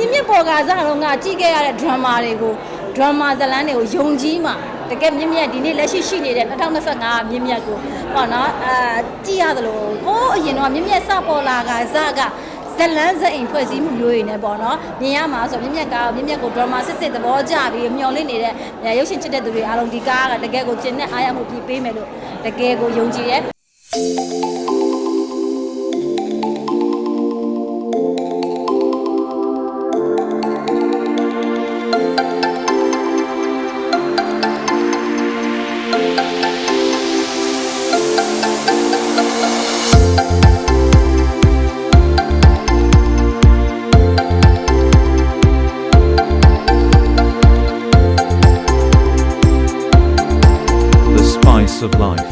မြင့်မြင့်ပေါ်ကားစားတော့ငါကြည့်ခဲ့ရတဲ့ drama တွေကို drama ဇာတ်လမ်းတွေကိုယုံကြည်မှာတကယ်မြင့်မြတ်ဒီနေ့လက်ရှိရှိနေတဲ့2025မြင့်မြတ်ကိုပေါ့နော်အာကြည့်ရသလိုဟိုးအရင်တော့မြင့်မြတ်စပေါ်လာကဇာကဇလန်းစအိမ်ဖွဲ့စည်းမှုမျိုးတွေနဲ့ပေါ့နော်မြင်ရမှာဆိုမြင့်မြတ်ကားမြင့်မြတ်ကို drama စစ်စစ်သဘောကျပြီးမျော်လင့်နေတဲ့ရုပ်ရှင်ချစ်တဲ့သူတွေအားလုံးဒီကားကတကယ်ကိုကျင့်တဲ့အားရမှုပြပေးမယ်လို့တကယ်ကိုယုံကြည်ရဲ့ spice of life.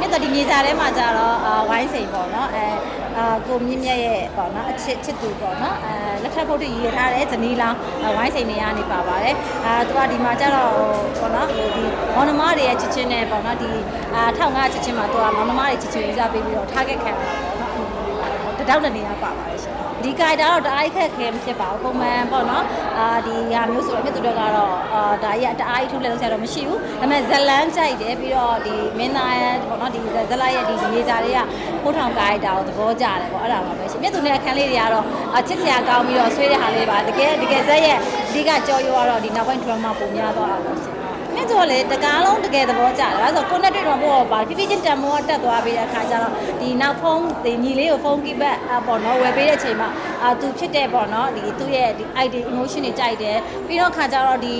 မြတ်တော်ဒီမြေစာထဲမှာကြတော့အာဝိုင်းစိန်ပေါ့နော်အဲအာကိုမြင့်မြတ်ရဲ့ပေါ့နော်အချစ်ချစ်သူပေါ့နော်အဲလက်ထပ်ဖုတ်တရည်ရထားတဲ့ဇနီးလောင်းအာဝိုင်းစိန်နေရနေပါပါတယ်အာသူကဒီမှာကြတော့ဟိုပေါ့နော်ဟိုဒီမောင်နှမတွေရဲ့ချစ်ချင်းနဲ့ပေါ့နော်ဒီအာထောင်ငါချစ်ချင်းမှာသူကမောင်နှမတွေချစ်ချင်းရေးစားပေးပြီးတော့ထားခဲ့ခံတာပေါ့နော် တတောက်တနေရပါပါတယ်ရှင်ဒီကြိုက်တာတော့တအားခက်ခဲမဖြစ်ပါဘူးပုံမှန်ပေါ့နော်အာဒီဟာမျိုးဆိုတော့မြတ်သူတို့ကတော့အာဒါကြီးကတအားကြီးထုတ်လဲလို့ဆရာတော့မရှိဘူးဒါပေမဲ့ဇလန်းကြိုက်တယ်ပြီးတော့ဒီမင်းသားရဲ့ပေါ့နော်ဒီဇလရဲ့ဒီရေးစားတွေကဖိုးထောင်ကြိုက်တာကိုသဘောကျတယ်ပေါ့အဲ့ဒါပါပဲရှင်မြတ်သူနဲ့အခန်းလေးတွေကတော့အချစ်စရာကောင်းပြီးတော့ဆွေးတဲ့ဟာလေးပါတကယ်တကယ်ဇက်ရဲ့အဓိကကြော်ရောကတော့ဒီနောက်ပိုင်း drama ပုံများသွားတာပေါ့ရှင် မြတ်သူကလေတကားလုံးတကယ်သဘောကျတယ်ဒါဆိုကိုနဲ့တွေ့တော့ဘောပါဖြည်းဖြည်းချင်းတန်မိုးကတက်သွားပြီးတဲ့အခါကျတော့ဒီနောက်ဖုန်းဒီညီလေးကိုဖုန်းကိပတ်အပေါ့နော်ဝယ်ပေးတဲ့အချိန်မှာအာသူဖြစ်တဲ့ပေါ့နော်ဒီသူ့ရဲ့ဒီ ID emotion တွေကြိုက်တယ်ပြီးတော့ခါကျတော့ဒီ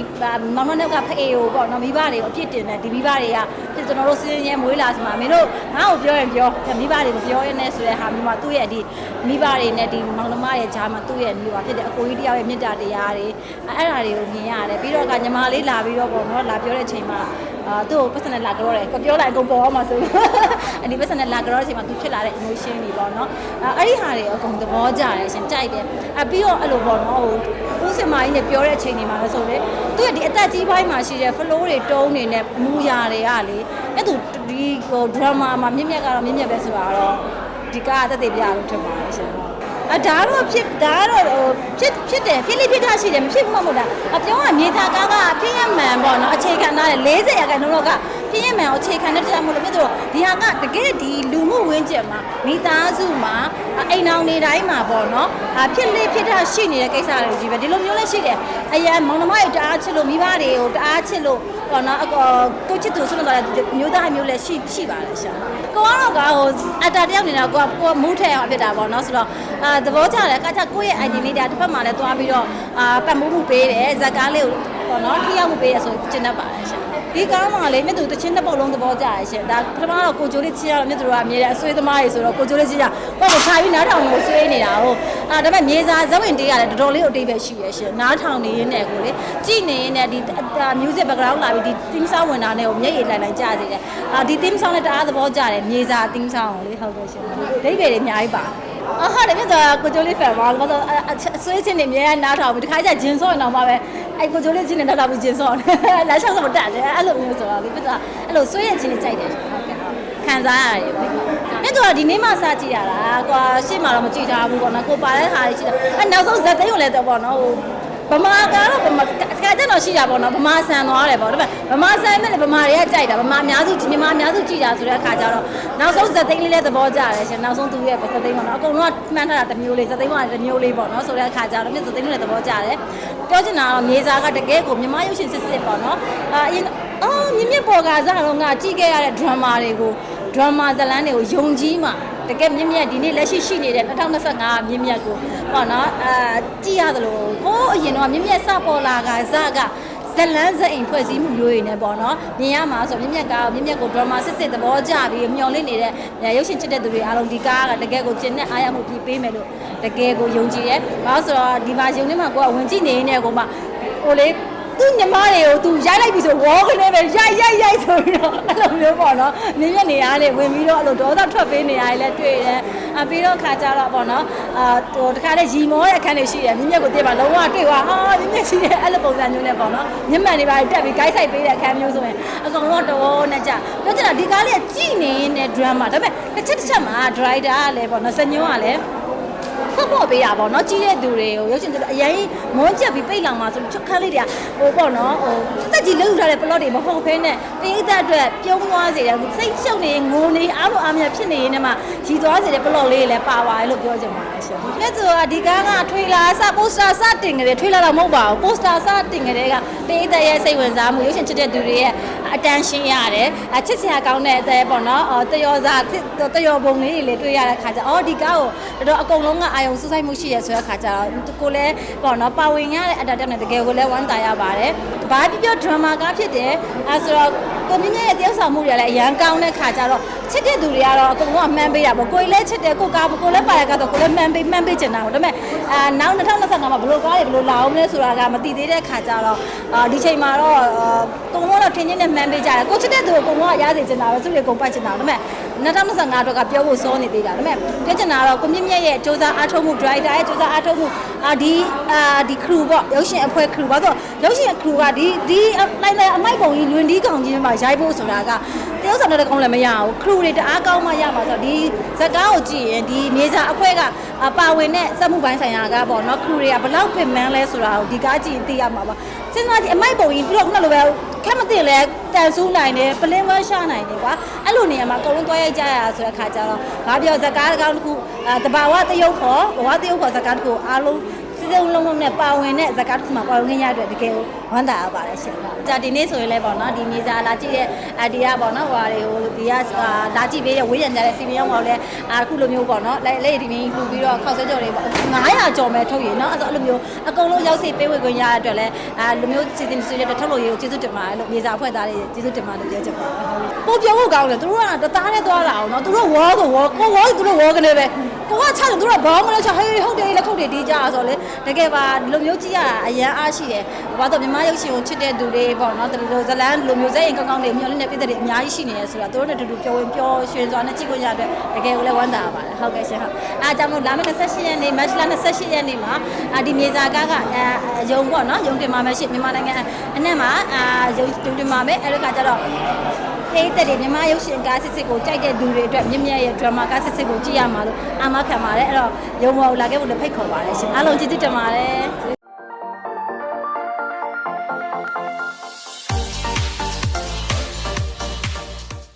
မောင်နှောက်ကဖအေကိုပေါ့နော်မိဘတွေကိုအပြစ်တင်တယ်ဒီမိဘတွေကကျွန်တော်တို့စင်းရဲမွေးလာစမှာမင်းတို့ငါ့ကိုပြောရင်ပြောမိဘတွေကိုပြောရင်းနဲ့ဆိုတဲ့ဟာမျိုးမှာသူ့ရဲ့ဒီမိဘတွေနဲ့ဒီမောင်နှမရဲ့ဂျာမှာသူ့ရဲ့မျိုးပါဖြစ်တဲ့အကိုကြီးတယောက်ရဲ့မေတ္တာတရားတွေအဲ့ဒါတွေကိုမြင်ရတယ်ပြီးတော့ကညီမလေးလာပြီးတော့ပေါ့နော်လာပြောတဲ့အချိန်မှာအာသူ့ကို personal လာကြောတယ်ကိုပြောလိုက်အကုန်ပေါ်အောင်မှာဆိုအဲ့ဒီ personal လာကြောတဲ့အချိန်မှာသူဖြစ်လာတဲ့ emotion တွေပေါ့နော်အဲ့ဒီဟာတွေအကုန်သဘောကျတယ်ရှင်ကြိုက်တယ်အပြီးတော့အဲ့လိုပေါ့နော်ဟိုဦးစင်မကြီးနဲ့ပြောတဲ့အချိန်တွေမှာလည်းဆိုလေသူရဲ့ဒီအသက်ကြီးပိုင်းမှာရှိတဲ့ flow တွေတုံးတွေနဲ့မူရာတွေကလေအဲ့သူဒီဟို drama မှာမြင့်မြတ်ကတော့မြင့်မြတ်ပဲဆိုတာတော့ဒီကားအသက်တွေပြလို့ထင်ပါတယ်ရှင် အဒါတော့ဖြစ်ဒါကတော့ဟိုဖြစ်ဖြစ်တယ်ဖြစ်လိဖြစ်တာရှိတယ်မဖြစ်ဘူးမဟုတ်လားအပြောကမြေသားကားကဖြစ်ရမှန်ပေါ့နော်အခြေခံထားတယ်40ရာခိုင်နှုန်းလောက်က ဖြစ်ရမှန်ကိုအခြေခံတဲ့တရားမလို့ဖြစ်တော့ဒီဟာကတကယ်ဒီလူမှုဝန်းကျင်မှာမိသားစုမှာအိမ်အောင်နေတိုင်းမှာပေါ့နော်အဖြစ်လိဖြစ်တာရှိနေတဲ့ကိစ္စတွေကြီးပဲဒီလိုမျိုးလည်းရှိတယ်အရန်မောင်နှမတွေတအားချစ်လို့မိဘတွေကိုတအားချစ်လို့ပေါ့နော်အကောကိုချစ်သူဆွလို့တော့မျိုးသားမျိုးလည်းရှိရှိပါတယ်ရှာကိုကတော့ကဟိုအတာတယောက်နေတော့ကိုကကိုမူးထဲအောင်ဖြစ်တာပေါ့နော်ဆိုတော့အာသဘောကျတယ်ကကြကိုယ့်ရဲ့ identity တစ်ဖက်မှာလည်းသွားပြီးတော့အာပတ်မှုမှုပေးတယ်ဇက်ကားလေးကိုပေါ့နော်ထိရောက်မှုပေးရဆိုကျင့်တတ်ပါတယ်ရှာ ဒီကားမှာလေမြတ်သူတချင်းတစ်ပုတ်လုံးသဘောကျရရှင်ဒါပထမတော့ကိုကျိုးလေးချီရတော့မြတ်သူကအမြဲတမ်းအဆွေးသမားတွေဆိုတော့ကိုကျိုးလေးချီရကိုကိုခြာပြီးနားထောင်ကိုဆွေးနေတာဟုတ်အာဒါပေမဲ့မြေစာဇဝင်တေးရတယ်တော်တော်လေးအတိတ်ပဲရှိရရှင်နားထောင်နေရင်းနဲ့ကိုလေကြည်နေရင်းနဲ့ဒီ music background လာပြီးဒီ theme song ဝင်တာနဲ့ကိုမျက်ရည်လိုက်လိုက်ကြစေတယ်အာဒီ theme song နဲ့တအားသဘောကျတယ်မြေစာ theme song ကိုလေဟုတ်ကဲ့ရှင်ဒိတ်တွေတွေအများကြီးပါ အာဟာတယ်မြတ်သူကကိုကျိုးလေးဖန်ပါလို့ဆိုအဆွေးချင်းနေအများကြီးနားထောင်ပြီးတခါကျဂျင်းစောရင်တော့မှပဲအဲ့ကိုကျိုးလေးချင်းနေနားထောင်ပြီးဂျင်းစောတယ်လမ်းလျှောက်ဆိုမတက်တယ်အဲ့လိုမျိုးဆိုတော့လေမြတ်သူကအဲ့လိုဆွေးရချင်းနေကြိုက်တယ်ဟုတ်ကဲ့ဟုတ်ခံစားရတယ်ပေါ့မြတ်သူကဒီနေ့မှစကြည့်ရတာကွာရှေ့မှာတော့မကြည့်ကြဘူးပေါ့နော်ကိုပါတဲ့ဟာတွေရှိတယ်အဲ့နောက်ဆုံးဇက်သိန်းကိုလည်းတော့ပေါ့နော်ဟို ဗမာကတော့ဗမာတခါကျတော့ရှိတာပေါ့နော်ဗမာဆန်သွားတယ်ပေါ့ဒါပေမဲ့ဗမာဆန်နဲ့ဗမာတွေကကြိုက်တာဗမာအများစုမြန်မာအများစုကြည့်တာဆိုတဲ့အခါကျတော့နောက်ဆုံးဇက်သိန်းလေးလည်းသဘောကျတယ်ရှင်နောက်ဆုံးသူရဲ့ဇက်သိန်းပေါ့နော်အကုန်လုံးကမှန်းထားတာတစ်မျိုးလေးဇက်သိန်းကတစ်မျိုးလေးပေါ့နော်ဆိုတဲ့အခါကျတော့မြတ်ဇက်သိန်းလည်းသဘောကျတယ်ပြောချင်တာတော့မြေစာကတကယ်ကိုမြန်မာရုပ်ရှင်စစ်စစ်ပေါ့နော်အာအရင်အော်မြင့်မြင့်ပေါ်ကစားတော့ငါကြည့်ခဲ့ရတဲ့ drama တွေကို drama ဇာတ်လမ်းတွေကိုယုံကြည်မှာ တကယ်မြင့်မြတ်ဒီနေ့လက်ရှိရှိနေတဲ့2025မြင့်မြတ်ကိုပေါ့နော်အာကြည့်ရသလိုဟိုးအရင်တော့မြင့်မြတ်စပေါ်လာကဇကဇလန်းဇအိမ်ဖွဲ့စည်းမှုမျိုးတွေနဲ့ပေါ့နော်မြင်ရမှာဆိုမြင့်မြတ်ကားမြင့်မြတ်ကို drama စစ်စစ်သဘောကျပြီးမျော်လင့်နေတဲ့ရုပ်ရှင်ချစ်တဲ့သူတွေအားလုံးဒီကားကတကယ်ကိုကျင့်တဲ့အားရမှုပြပေးမယ်လို့တကယ်ကိုယုံကြည်ရဲ။ဘာလို့ဆိုတော့ဒီမှာယုံနေမှာကိုကဝင်ကြည့်နေနေကိုမှဟိုလေ သူညီမတွေကိုသူရိုက်လိုက်ပြီဆိုဝေါခနဲ့ပဲရိုက်ရိုက်ရိုက်ဆိုပြီးတော့အဲ့လိုမျိုးပေါ့နော်နေရနေရနဲ့ဝင်ပြီးတော့အဲ့လိုဒေါသထွက်ပေးနေရတယ်လည်းတွေ့တယ်အပြီးတော့ခါကြတော့ပေါ့နော်အာဟိုတခါလေရီမောတဲ့အခန်းတွေရှိတယ်မြင့်မြတ်ကိုတွေ့ပါလုံးဝတွေ့သွားဟာမြင့်မြတ်ရှိတယ်အဲ့လိုပုံစံမျိုးနဲ့ပေါ့နော်မြင့်မှန်တွေပါတက်ပြီး guide ဆိုင်ပေးတဲ့အခန်းမျိုးဆိုရင်အကောင်တော့တော်နဲ့ကြာပြောချင်တာဒီကားလေးကကြည်နေတဲ့ drama ဒါပေမဲ့တစ်ချက်တစ်ချက်မှာ driver ကလည်းပေါ့နော်စညွန်းကလည်း ပေါ့ပေါ့ပေးတာပေါ့နော်ကြီးတဲ့သူတွေကိုရုပ်ရှင်တွေအရင်မွန်းချက်ပြီးပိတ်လောင်မှာဆိုချက်ခန်းလေးတွေကဟိုပေါ့နော်ဟိုတက်ကြီးလှုပ်ထားတဲ့ plot တွေမဟုတ်ဘဲနဲ့ပိဋကအတွက်ပြုံးသွားစေတယ်စိတ်ရှုပ်နေငိုနေအားလို့အားမရဖြစ်နေရင်တည်းမှာကြီးသွားစေတဲ့ plot လေးတွေလည်းပါပါတယ်လို့ပြောချင်ပါတယ်ရှင်။လက်ဆိုဒီကားကထွေလာစပိုစတာစတင်ကြတယ်ထွေလာတော့မဟုတ်ပါဘူးပိုစတာစတင်ကြတဲ့ကပိဋကရဲ့စိတ်ဝင်စားမှုရုပ်ရှင်ချစ်တဲ့သူတွေရဲ့ attention ရတယ်အချစ်စရာကောင်းတဲ့အသေးပေါ့နော်အော်တယောစားတယောပုံလေးတွေလည်းတွေ့ရတဲ့ခါကျအော်ဒီကားကိုတော်တော်အကုန်လုံးကအာယုံစူးစိုက်မှုရှိရဆိုတဲ့ခါကျတော့ကိုလည်းပေါ့နော်ပါဝင်ရတဲ့အတက်တက်နဲ့တကယ်ကိုလည်းဝမ်းသာရပါတယ်။ဘာပြပြ drama ကားဖြစ်တယ်အဲဆိုတော့ကိုမြင့်ရဲ့တယောက်ဆောင်မှုတွေလည်းအရန်ကောင်းတဲ့ခါကျတော့ချစ်တဲ့သူတွေကတော့အကုန်လုံးကမှန်းပေးတာပေါ့ကိုယ်လည်းချစ်တယ်ကိုကားကိုလည်းပါရကတော့ကိုလည်းမှန်းပေးမှန်းပေးချင်တာပေါ့ဒါပေမဲ့အာနောက်2025မှာဘယ်လိုကားတွေဘယ်လိုလာအောင်လဲဆိုတာကမသိသေးတဲ့ခါကျတော့အာဒီချိန်မှာတော့အကုန်လုံးတော့ထင်းချင်းနဲ့မှန်းပေးကြတယ်ကိုချစ်တဲ့သူကိုအကုန်လုံးကရစေချင်တာပဲသူတွေအကုန်ပတ်ချင်တာဒါပေမဲ့ 2025အတွက်ကပြောဖို့စောနေသေးတာဒါပေမဲ့ပြောချင်တာကတော့ကိုမြင့်မြတ်ရဲ့စူးစမ်းအားထုတ်မှု driver ရဲ့စူးစမ်းအားထုတ်မှုအာဒီအာဒီ crew ပေါ့ရုပ်ရှင်အဖွဲ့ crew ဘာလို့ရုပ်ရှင် crew ကဒီဒီလိုက်လိုက်အမိုက်ပုံကြီးလွင်ဒီကောင်ကြီးမှာရိုက်ဖို့ဆိုတာကတယောက်ဆောင်တဲ့ကောင်လည်းမရဘူး crew တွေတအားကောင်းမှရမှာဆိုတော့ဒီဇက်ကားကိုကြည့်ရင်ဒီနေစာအဖွဲ့ကပါဝင်တဲ့စက်မှုပိုင်းဆိုင်ရာကပေါ့နော် crew တွေကဘလောက်ပင်မန်းလဲဆိုတာကိုဒီကားကြည့်ရင်သိရမှာပါစဉ်းစားကြည့်အမိုက်ပုံကြီးပြီးတော့ခုနလိုပဲ ခက်မသိလဲတန်ဆူးနိုင်တယ်ပလင်းဝဲရှာနိုင်တယ်ကွာအဲ့လိုနေရာမှာအကုန်လုံးတွားရိုက်ကြရဆိုတဲ့ခါကျတော့ဘာပြောဇက်ကားကောင်းတစ်ခုအဲတဘာဝတရုပ်ခေါ်ဘဝတရုပ်ခေါ်ဇက်ကားတစ်ခုအားလုံး စီစဉ်လုံးလုံးနဲ့ပါဝင်တဲ့ဇက်ကားတစ်ခုမှာပါဝင်ရတဲ့တကယ်ဝမ်းသာရပါတယ်ရှင်။ကြာဒီနေ့ဆိုရင်လည်းပေါ့နော်ဒီမြေစာလာကြည့်တဲ့အာဒီယာပေါ့နော်ဟိုဟာတွေကိုဒီကလာကြည့်ပေးတဲ့ဝေးရံကြတဲ့စီမီယောင်းကောင်လည်းအခုလိုမျိုးပေါ့နော်လက်လက်ဒီမင်းလှူပြီးတော့ခောက်ဆွဲကြော်တွေပေါ့900ကျော်မဲ့ထုတ်ရင်နော်အဲ့ဒါအဲ့လိုမျိုးအကုန်လုံးရောက်စီပေးဝေခွင့်ရတဲ့အတွက်လည်းအာလိုမျိုးစီစဉ်စီစဉ်တဲ့ထုတ်လို့ရကိုကျေးဇူးတင်ပါတယ်လို့မြေစာအဖွဲ့သားတွေကျေးဇူးတင်ပါတယ်ပြောချင်ပါတယ်။ပို့ပြောဖို့ကောင်းတယ်သူတို့ကတသားနဲ့သွားလာအောင်နော်သူတို့ဝေါ်ဆိုဝေါ်ကိုဝေါ်သူတို့ဝေါ်ကနေပဲကိုကချတယ်သူတို့ဘောင်းမလို့ချဟေးဟုတ်တယ်လက်ခုပ်တွေတီးကြဆိုလေတကယ်ပါဒီလိုမျိုးကြည့်ရတာအရန်အားရှိတယ်ဘာလို့မြန်မာရုပ်ရှင်ကိုချစ်တဲ့သူတွေပေါ့နော်ဒီလိုဇလန်းဒီလိုမျိုးစက်ရင်ကောင်းကောင်းတွေမျောလင်းတဲ့ပြည်သက်တွေအများကြီးရှိနေရဆိုတာသူတို့နဲ့တူတူပြောဝင်ပြောရွှင်စွာနဲ့ကြည့်ခွင့်ရတဲ့တကယ်ကိုလည်းဝမ်းသာရပါတယ်ဟုတ်ကဲ့ရှင်ဟုတ်အားကြောင့်မို့လာမယ့်28ရက်နေ့မတ်လ28ရက်နေ့မှာအာဒီမြေစာကားကအဲရုံပေါ့နော်ရုံတင်မှာမရှိမြန်မာနိုင်ငံအနဲ့မှာအာရုံတင်မှာပဲအဲ့ဒီကကြတော့ ဖေးတဲ့မြန်မာရုပ်ရှင်ကားစစ်စစ်ကိုကြိုက်တဲ့သူတွေအတွက်မြင့်မြတ်ရဲ့ drama ကားစစ်စစ်ကိုကြည့်ရမှာလို့အာမခံပါတယ်အဲ့တော့ရုံပေါ်လာခဲ့ဖို့လည်းဖိတ်ခေါ်ပါတယ်ရှင်အားလုံးကျေးဇူးတင်ပါတယ်